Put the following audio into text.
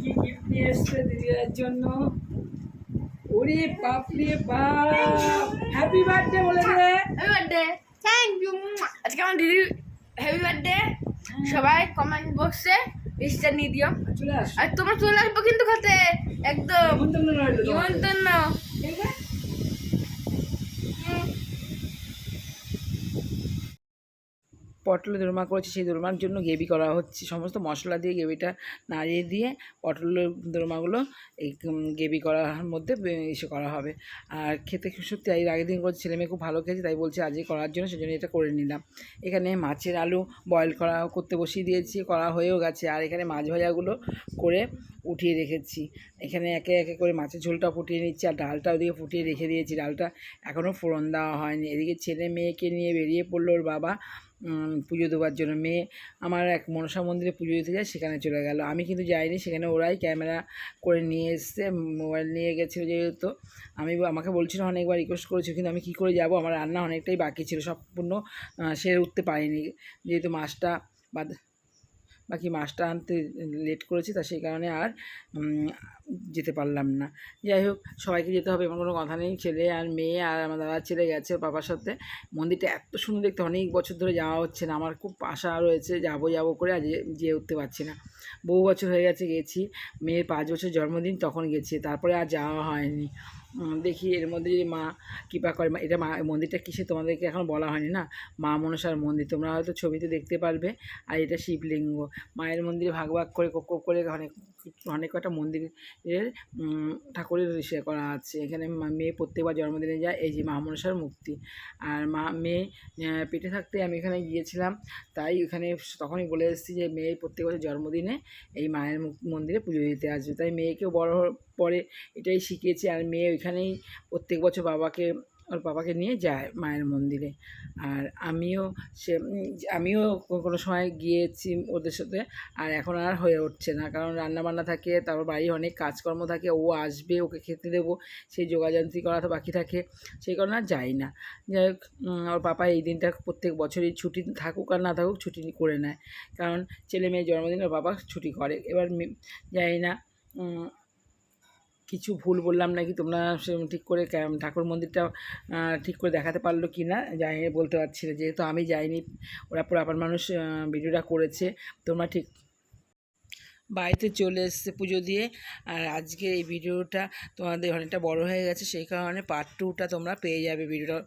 কি গিফট নিয়ে এসছে দিদির জন্য। ওরে বাপ রে বাপ। হ্যাপি বার্থডে বলে দে হ্যাপি বার্থডে থ্যাংক ইউ আজকে আমার দিদি হ্যাপি বার্থডে সবাই কমেন্ট বক্সে নিয়ে দিও। আর তোমরা চলে আসব কিন্তু খেতে। একদম। নিমন্ত্রণ রইল তোমার। নিমন্ত্রণ ঠিক আছে? পটল দোরমা করেছি, সেই দোরমার জন্য গ্রেভি করা হচ্ছে। সমস্ত মশলা দিয়ে গ্রেভিটা নাড়িয়ে দিয়ে পটলের দোরমাগুলো এই গ্রেভি করার মধ্যে এসে করা হবে। আর খেতে সত্যি, এর আগের দিন করে ছেলে মেয়ে খুব ভালো খেয়েছে, তাই বলছে আজকে করার জন্য, সেজন্য এটা করে নিলাম। এখানে মাছের আলু বয়েল করা, করতে বসিয়ে দিয়েছি, করা হয়েও গেছে। আর এখানে মাছ ভাজাগুলো করে উঠিয়ে রেখেছি। এখানে একে একে করে মাছের ঝোলটা ফুটিয়ে নিচ্ছি আর ডালটা ওদিকে ফুটিয়ে রেখে দিয়েছি। ডালটা এখনও ফোড়ন দেওয়া হয়নি। এদিকে ছেলে মেয়েকে নিয়ে বেরিয়ে পড়ল ওর বাবা। পুজো দেওয়ার জন্য। মেয়ে আমার এক মনসা মন্দিরে পুজো দিতে যায়, সেখানে চলে গেল। আমি কিন্তু যাইনি, সেখানে ওরাই ক্যামেরা করে নিয়ে এসছে, মোবাইল নিয়ে গেছিল যেহেতু। আমি আমাকে বলছিল অনেকবার রিকোয়েস্ট করেছিল কিন্তু আমি কী করে যাব? আমার রান্না অনেকটাই বাকি ছিল, সম্পূর্ণ সেরে উঠতে পারিনি। যেহেতু মাছটা বাদ বাকি মাছটা আনতে লেট করেছি, তা সেই কারণে আর যেতে পারলাম না। যাই হোক, সবাইকে যেতে হবে, এমন কোনো কথা নেই। ছেলে আর মেয়ে আর আমার দাদার ছেলে গেছে বাবার সাথে। মন্দিরটা এত সুন্দর দেখতে, অনেক বছর ধরে যাওয়া হচ্ছে না। আমার খুব আশা রয়েছে, যাব যাব করে আজ যেয়ে উঠতে পারছি না। বহু বছর হয়ে গেছে গেছি, মেয়ের পাঁচ বছর জন্মদিন, তখন গেছি। তারপরে আর যাওয়া হয়নি। দেখি এর মধ্যে যদি মা কৃপা করে, মা- এটা মা মন্দিরটা কিসে তোমাদেরকে এখন বলা হয়নি না? মা মনসার মন্দির, তোমরা হয়তো ছবিতে দেখতে পারবে। আর এটা শিবলিঙ্গ। মায়ের মন্দিরে ভাগ ভাগ করে, কোপ করে অনেক অনেক কটা মন্দিরের ঠাকুরের সে করা আছে। এখানে মেয়ে প্রত্যেকবার জন্মদিনে যায়, এই যে মা মনসার মুক্তি আর মা, মেয়ে পেটে থাকতে আমি এখানে গিয়েছিলাম, তাই এখানে তখনই বলে এসেছি যে মেয়ে প্রত্যেক বছর জন্মদিনে এই মায়ের মন্দিরে পুজো দিতে আসবে। তাই মেয়েকেও বড় পরে এটাই শিখিয়েছি। আর মেয়ে ওইখানেই প্রত্যেক বছর বাবাকে, ওর বাবাকে নিয়ে যায় মায়ের মন্দিরে। আর আমিও সে আমিও কোনো সময় গিয়েছি ওদের সাথে আর এখন আর হয়ে উঠছে না। কারণ রান্না বান্না থাকে, তারপর বাড়ি অনেক কাজকর্ম থাকে, ও আসবে, ওকে খেতে দেবো, সেই যোগাযন্ত্রী করা তো বাকি থাকে, সেই কারণে আর যাই না। যাই হোক ওর পাপা এই দিনটা প্রত্যেক বছরই ছুটি থাকুক আর না থাকুক ছুটি করে নেয়। কারণ ছেলে মেয়ের জন্মদিন, ওর বাবা ছুটি করে। এবার জানি না কিছু ভুল বললাম নাকি তোমরা ঠিক করে ঠাকুর মন্দিরটা ঠিক করে দেখাতে পারল কি না, যাই বলতে পারছি না। যেহেতু আমি যাইনি, ওরা পুরো আপার মানুষ ভিডিওটা করেছে, তোমরা ঠিক বাড়িতে চলে এসছে পুজো দিয়ে। আর আজকে এই ভিডিওটা তোমাদের অনেকটা বড় হয়ে গেছে, সেই কারণে পার্ট টুটা তোমরা পেয়ে যাবে ভিডিওটা।